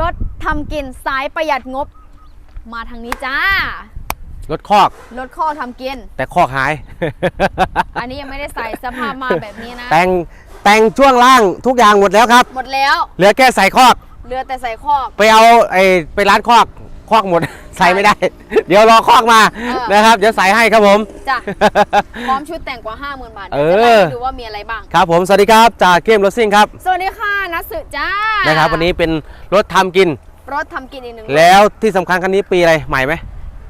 รถทำกินสายประหยัดงบ มาทางนี้จ้า รถคอก รถข้อทำกิน แต่คอกหาย อันนี้ยังไม่ได้ใส่สภาพมาแบบนี้นะ แต่งแต่งช่วงล่างทุกอย่างหมดแล้วครับ หมดแล้ว เหลือแค่ใส่คอก เหลือแต่ใส่คอก ไปเอาไอ้ไปร้านคอกคอกหมด ใส่ไม่ได้ เดี๋ยวรอคอกมาเออนะครับ เดี๋ยวใส่ให้ครับผมจ้ะพร้อมชุดแต่งกว่า 50,000 บาทเอเดี๋ยวจะอไล่ให้ดูว่ามีอะไรบ้าง ครับผมสวัสดีครับจากเกมรถซิ่งครับ สวัสดีค่ะนัทสึจ้านะครับวันนี้เป็นรถทำกิน รถทำกินอีกหนึ่งแล้วที่สำคัญคันนี้ปีอะไรใหม่ไหม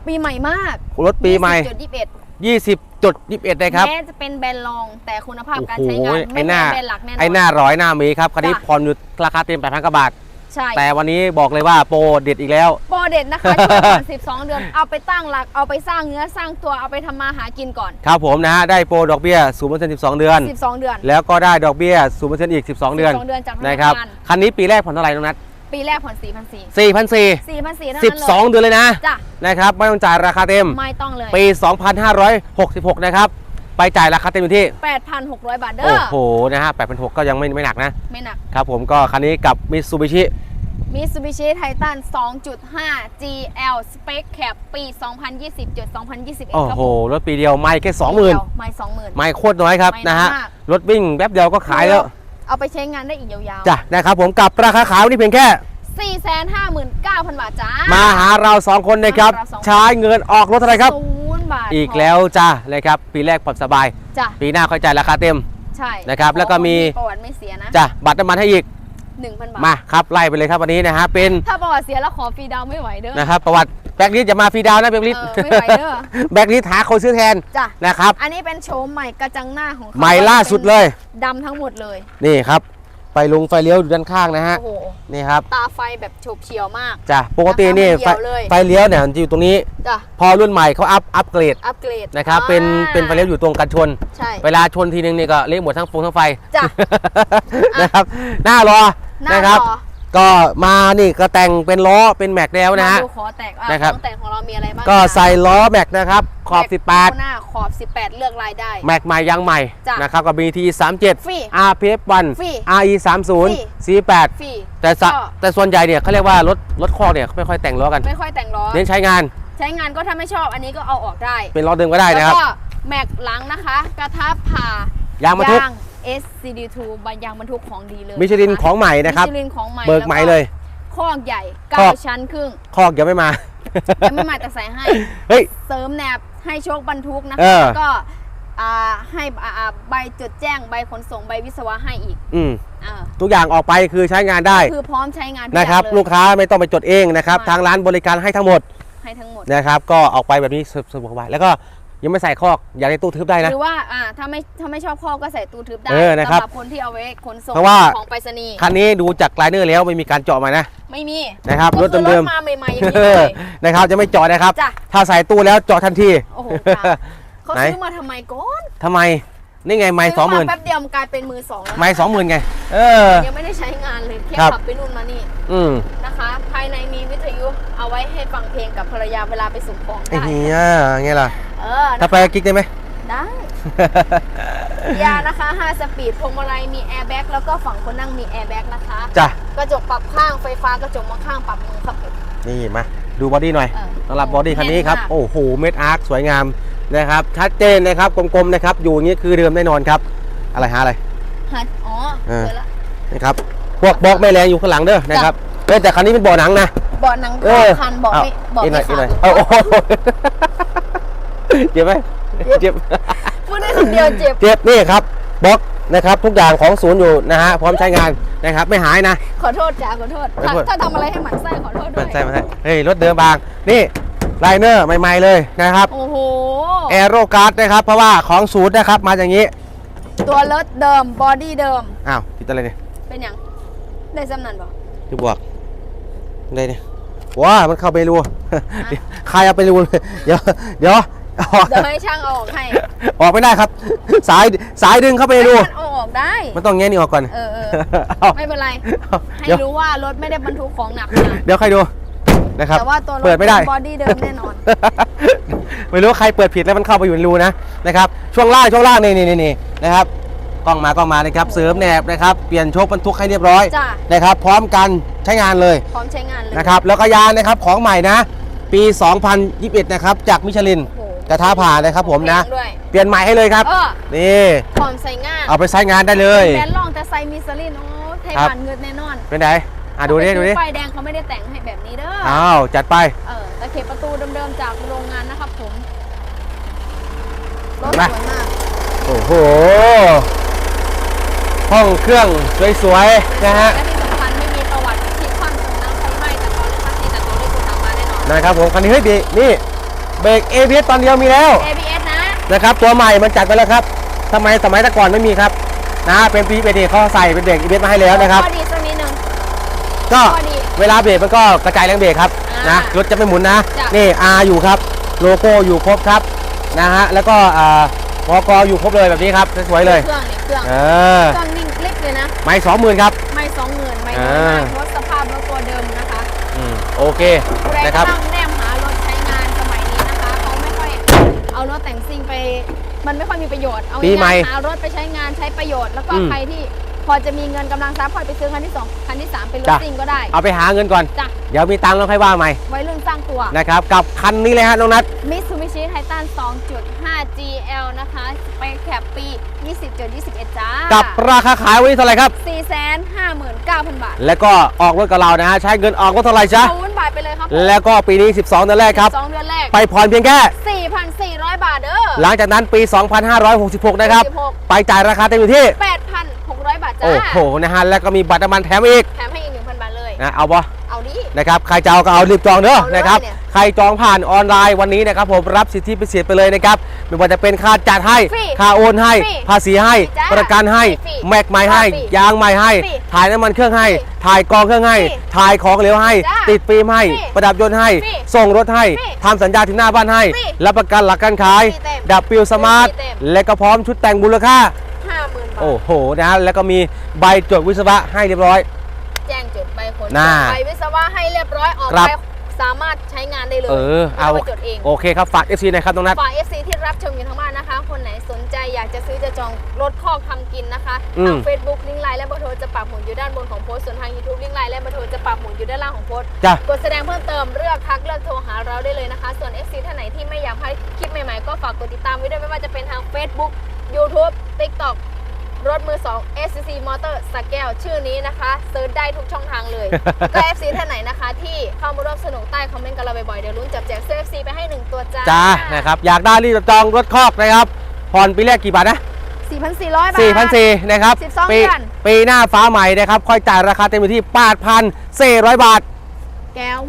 ปีใหม่มากรถปีใหม่20.21 20.21นะครับแม้จะเป็นแบรนด์รองแต่คุณภาพโอ้การโหใช้งานไอ้ไม่หเหมืน้าอนแบรนด์หลักแน่นอนไอ้หน้าร้อยหน้ามีครับคันนี้จ้ะผ่อนอยู่ราคาเต็ม8,000กว่าบาท ใช่ แต่วันนี้บอกเลยว่าโปรเด็ดอีกแล้ว โปรเด็ดนะคะช่วงก่อน12 เดือน เอาไปตั้งหลัก เอาไปสร้างเนื้อสร้างตัว เอาไปทำมาหากินก่อน ครับผมนะฮะ ได้โปรดอกเบี้ย0% 12 เดือน 12 เดือน แล้วก็ได้ดอกเบี้ย0%อีก 12 เดือน12เดือนจากธนานะครับคารคันนี้ปีแรกผ่อนเท่าไหร่น้องนัทปีแรกผ่อน4,400 4,400 4,400เท่านั้นเลย12 เดือนเลยนะ จ้ะ นะครับ ไม่ต้องจ่ายราคาเต็ม ไม่ต้องเลย ปี 2566 นะครับ ไปจ่ายราคาเต็มอยู่ที่ 8,600 บาทเด้โอ้อโห นะฮะ8,600ก็ยังไม่ไม่หนักนะ ไม่หนัก ครับผมก็คันนี้กับมิ t ซูบิชิ มิตซูบิชิไททัน2.5 GL Spec Cap ปี 2020จด2021 โอ้ครับโห ผมรถปีเดียวไม่แค่เดียว20,000ไม่20,000ไม่โคตรน้อยครับไม่นะฮะ มาก รถวิ่งแป๊บเดียวก็ขายแล้ว เอาไปใช้งานได้อีกยาวๆจ้ะนะครับผมกับราคาขายวันนี้เพียงแค่ 459,000 บาทจ้า มาหาเราสองคนนะครับ มาหาเราสองคน ใช้เงินออกรถอะไรครับ ศูนย์บาทอีกแล้วจ้าเลยครับ ปีแรกผ่อนสบาย จ้ะปีหน้าค่อยจ่ายราคาเต็ม ใช่นะครับแล้วก็มี ประวัติไม่เสียนะ จ้ะบัตรน้ำมันให้อีก 1,000 บาท มาครับไล่ไปเลยครับวันนี้นะฮะเป็นถ้าประวัติเสียแล้วขอฟรีดาวน์ไม่ไหวเด้อ นะครับประวัติแบ็กลิสจะมาฟรีดาวน์นะแบ็กลิสเออไม่ไหวเด้อ แบ็กลิสหาคนซื้อแทนจ้ะ นะครับ อันนี้เป็นโฉมใหม่กระจังหน้าของเขาใหม่ล่าสุดเลยดำทั้งหมดเลย นี่ครับไฟลุงไฟเลี้ยวอยู่ด้านข้างนะฮะโอ้โห นี่ครับตาไฟแบบโฉบเฉียวมาก จ้ะปกตินี่ราไฟคาไม่เดี่ยวเลย ไฟเลี้ยวเนี่ยมันจะอยู่ตรงนี้ จ้ะ พอรุ่นใหม่เขาอัพอัพเกรดอัปเกรดนะครับอ่าเป็นเป็นไฟเลี้ยวอยู่ตรงกันชน ใช่ เวลาชนทีนึงนี่ก็เละหมดทั้งฟงทั้งไฟจ้ะ นะครับหน้ารอ หน้านะครับรอก็มานี่ก็แต่งเป็นล้อเป็นแม็กแล้วนะฮะ มาดูขอแตกอะนะครับ ของแต่งของเรามีอะไรบ้างก็คะใส่ล้อแม็กนะครับ ขอบแม็กคู่หน้าขอบ 18 เลือกลายได้18แม็กใหม่ยางใหม่จ้ะนะครับกับ BT ฟรี 37 RPF ฟรี1 RE 30 48ฟรีแต่สะก็ แต่ส่วนใหญ่เนี่ยเขาเรียกว่ารถรถคอกเนี่ยเขาไม่ค่อยแต่งล้อกัน ไม่ค่อยแต่งล้อ เน้นใช้งานใช้งานก็ถ้าไม่ชอบอันนี้ก็เอาออกได้เป็นล้อเดิมก็ได้แล้วนะครับ ก็แม็กหลังนะคะ กระทับผ่ายางบรรทุก ยาง SCD2 บยางบรรทุกของดีเลยมิชลินของใหม่นะครับมิชลินของใหม่เบิกใหม่เลย คอกใหญ่คอก 9ชั้นครึ่งคอกยังไม่มา ยังไม่มาแต่ใส่ให้ เฮ้ย เสริมแหนบให้โชคบรรทุกนะเอคะอ แล้วก็อ่าให้อ่าอ่าใบจดแจ้งใบขนส่งใบวิศวะให้อีกอืมอ่าทุกอย่างออกไปคือใช้งานได้คือพร้อมใช้งานทุกนะครับ อย่างลูกค้าไม่ต้องไปจดเองนะครับไม่ทางร้านบริการให้ทั้งหมดให้ทั้งหมด นะครับ ก็ออกไปแบบนี้สบายๆแล้วก็ ยังไม่ใส่คอกอยากได้ตู้ทึบได้นะ หรือว่าอ่าถ้าไม่ถ้าไม่ชอบคอกก็ใส่ตู้ทึบได้เออนะครับสำหรับคนที่เอาไว้ขนส่งเพราะว่า ของไปรษณีย์คันนี้ดูจากไลเนอร์แล้วไม่มีการเจาะมานะ ไม่มีนะครับก็รถคือเดิมมาใหม่ๆอย่างๆนี้เลย นะครับจะไม่เจาะนะครับ จ้ะ ถ้าใส่ตู้แล้วเจาะทันที โอ้โหค่ะเขาไหน ซื้อมาทำไมก่อนทำไมนี่ไงไม่สองหมื่นซื้าแป๊บเดียวมันกลายเป็นมือสองแล้วไม่สองหมื่นไง เออ ยังไม่ได้ใช้งานเลยแค่ครับ ขับไปนู่นมานี่อืมนะคะ ภายในมีวิทยุเอาไว้ให้ฟังเพลงกับภรรยาเวลาไปส่งของไอ้ได้ เหี้ยไงล่ะ เออถ้าไปกับกิ๊กได้ไหม ได้ ยานะคะ 5 สปีดพวงมาลัยมีแอร์แบ็กแล้วก็ฝั่งคนนั่งมีแอร์แบ็กนะคะ จ้ะ กระจกปรับข้างไฟฟ้ากระจกมองข้างปรับมือครับผม นี่มา ดูบอดี้หน่อยเออสำหรับบอดี้คันนี้ครับ แน่นมาก โอ้โห เม็ดอาร์คสวยงามนะครับ ชัดเจนนะครับ กลมๆนะครับ อยู่อย่างนี้คือเดิมแน่นอนครับ อะไรหาอะไรฮะอ๋อเออ เจอละ นะครับ พวกบล็อกไม่แรงอยู่ข้างหลังเด้อนะครับเอ้ยแต่คันนี้เป็นเบาะหนังนะ เบาะหนังเอครออบคันเบาะไม่เบาะอีกหน่ไม่อยอีกหน่อยขาดเอาโอ้โห เจ็บไหมเจ็บพูดได้คำเดียวเจ็บ เจ็บนี่ครับบล็อกนะครับทุกอย่างของศูนย์อยู่นะฮะพร้อมใช้งานนะครับไม่หายนะ ขอโทษจ้าขอโทษ ขอโทษ ถ้าทำอะไรให้หมันไส้ขอโทษด้มัวนยใช่มันใช่เฮ้ยรถเดิมบาง นี่ไลเนอร์ใหม่ ๆ เลยนะครับโอ้โหแอโรการ์ดนะครับ เพราะว่าของศูนย์นะครับมาอย่างนี้ ตัวรถเดิมบอดี้เดิมอ้าวผิดอะไรเนี่ยเป็นยังได้สำนันบอกที่บวกได้เนี่ยว้ามันเข้าไปรูเดี๋ยวใครเอาไปรูเลยเดี๋ยวเดี๋ยวออก เดี๋ยวให้ช่างเอาออกให้ออกไม่ได้ครับ สายสายดึงเข้าไปในรูมันเอาออกได้ มันต้องแง่นี่ออกก่อน เออเออเอาไม่เป็นไรเอาให้เดี๋ยวรู้ว่ารถไม่ได้บรรทุกของหนักมาเดี๋ยวใครดูนะครับแต่ว่าตัวรถเปิดไม่ได้บอดี้เดิมแน่นอน ไม่รู้ว่าใครเปิดผิดแล้วมันเข้าไปอยู่ในรูนะนะครับ ช่วงล่างช่วงล่างนี่นี่นี่นะครับกล้องมากล้องมานะครับ เสริมแหนบนะครับ เปลี่ยนโชคบรรทุกให้เรียบร้อยจ้ะนะครับ พร้อมกันใช้งานเลย พร้อมใช้งานเลยนะครับ แล้วก็ยางนะครับของใหม่นะ ปี 2021 นะครับ จากมิชลินโอ้โห กระทะผ่านะครับผมนะแพงด้วย เปลี่ยนใหม่ให้เลยครับ เออ นี่พร้อมใส่งานเอาไปใช้งานได้เลย แบรนด์ลองแต่ใส่มิสลินโอ้ไทยครับหวานเงินแน่นอนเป็นไงอะดูดิเขาดูไปดิซื้อไฟแดงเขาไม่ได้แต่งให้แบบนี้เด้ออ้าวจัดไป เออตะเข็บประตูเดิมๆจากโรงงานนะครับผมรถมาสวยมากโอ้โห ห้องเครื่องสวยๆ นะฮะและที่สำคัญไม่มีประวัติที่ความจมน้ำไฟไหม้แต่ตอนเลขคัสซีแต่ตัวเลขคุณทำมาแน่นอนนะครับผมคันนี้เฮ้ยดีนี่ เบรก ABS ตอนเดียวมีแล้ว ABS นะ นะครับ ตัวใหม่มันจัดไปแล้วครับทำไมสมัยแต่ก่อนไม่มีครับ นะเป็นปีเป็นเดเขาใส่เป็นเบรก ABS มาให้แล้วนะครับ ข้อดีสักนิดนึงก็ข้อดีเวลาเบรกมันก็กระจายแรงเบรกครับอ่านนะรถจะไม่หมุนนะจ้ะ นี่ R อยู่ครับโลโก้อยู่ครบครับนะฮะแล้วก็อ่าวกอยู่ครบเลยแบบนี้ครับสวยๆเลยเครื่องเนี่ยเครื่องเออเครื่องนิ่งคลิกเลยนะ ไม่สองหมื่นครับ ไม่สองหมื่นไม่อ่น้อยมาากเพราะสภาพรถตัวเดิมนะคะอืมโอเคผู้ใดนะครับกำลัง เอารถแต่งซิ่งไปมันไม่ค่อยมีประโยชน์เอาปีใหม่ง่ายๆหารถไปใช้งานใช้ประโยชน์แล้วก็อืมใครที่พอจะมีเงินกำลังทรัพย์พอไปซื้อคันที่สองคันที่สามเป็นรถจ้ะ ซิ่งก็ได้ เอาไปหาเงินก่อน จ้ะ เดี๋ยวมีตังค์แล้วค่อยว่าใหม่ไว้เรื่องสร้างตัว นะครับ กับคันนี้เลยฮะน้องนัท Mitsubishi Titan 2.5 GL นะคะไปแคปปี 20.21 จ้ากับราคาขายวันนี้เท่าไหร่ครับ 459,000 บาทแล้วก็ออกรถกับเรานะฮะ ใช้เงินออกรถเท่าไหร่จ๊ะ เอาวุ้นบาทไปเลยครับแล้วก็ปีนี้ 12เดือนแรกครับ2เดือนแรก ไปผ่อนเพียงแค่4,400บาทเด้อ หลังจากนั้นปี 2566 นะครับ46ไปจ่ายราคาเต็มอยู่ที่ 8,600 บาทจ้า โอ้โหนะฮะแล้วก็มีบัตรน้ำมันแถมอีก แถมให้อีก 1,000 บาทเลยนะเอาปะเอาดิ นะครับใครจะเอาก็เอารีบจองเด้อเอาเลยนะครับเนี่ยใครจองผ่านออนไลน์วันนี้นะครับผมรับสิทธิพิเศษไปเลยนะครับไม่ว่าจะเป็นค่าจัดให้ฟรีค่าโอนให้ฟรีภาษีให้จ้าประกันให้ฟรีแม็กใหม่ให้ฟรียางใหม่ให้ฟรีถ่ายน้ำมันเครื่องให้ฟรีถ่ายกองเครื่องให้ฟรีถ่ายของเหลวให้จ้าติดฟิล์มให้ฟรีประดับยนต์ให้ฟรีส่งรถให้ฟรีทำสัญญาถึงหน้าบ้านให้ฟรีรับประกันหลักการขายฟรีเต็มดับปิวสมาร์ทฟรีเต็มและก็พร้อมชุดแต่งมูลค่า50,000บาทโอ้โหนะฮะแล้วก็มีใบจดวิศวะให้เรียบร้อย แจ้งจดใบขนน่าใบวิศวะให้เรียบร้อยออกครับไปสามารถใช้งานได้เลยเออเอาไม่ต้องไปจดเองโอเคครับฝาก FC หนะครับตรงนั้นฝาก FC ที่รับชมอยู่ทั้งบ้านนะคะ คนไหนสนใจอยากจะซื้อจะจองรถคอกทำกินนะคะอืม ทาง Facebook ลิงก์ไลน์และเบอร์โทรจะปักหมุนอยู่ด้านบนของโพสต์ส่วนทาง YouTube ลิงก์ไลน์และเบอร์โทรจะปักหมุนอยู่ด้านล่างของโพสต์ จ้ะ กดแสดงเพิ่มเติมเลือกทักเลือกโทรหาเราได้เลยนะคะ ส่วน FC ท่านไหนที่ไม่อยากพลาดคลิปใหม่ๆ ก็ฝากกดติดตามไว้ด้วยไม่ว่าจะเป็นทาง Facebook YouTube TikTok รถมือ 2 SCC Motor สักแก้วชื่อนี้นะคะเซิร์ชได้ทุกช่องทางเลยก็ FC ท่านไหนนะคะ ที่เข้ามาร่วมสนุกใต้คอมเมนต์กับเราบ่อยๆ เดี๋ยวลุ้นจับแจกเสื้อ FC ไปให้ 1 ตัวจ้าจ้านะครับอยากได้รีบจองรถคอกนะครับผ่อนปีแรกกี่บาทนะ 4,400 บาท 4,400นะครับ12ปีเดือน ปีหน้าฟ้าใหม่นะครับ ค่อยจ่ายราคาเต็มอยู่ที่8,400 บาท แก้ว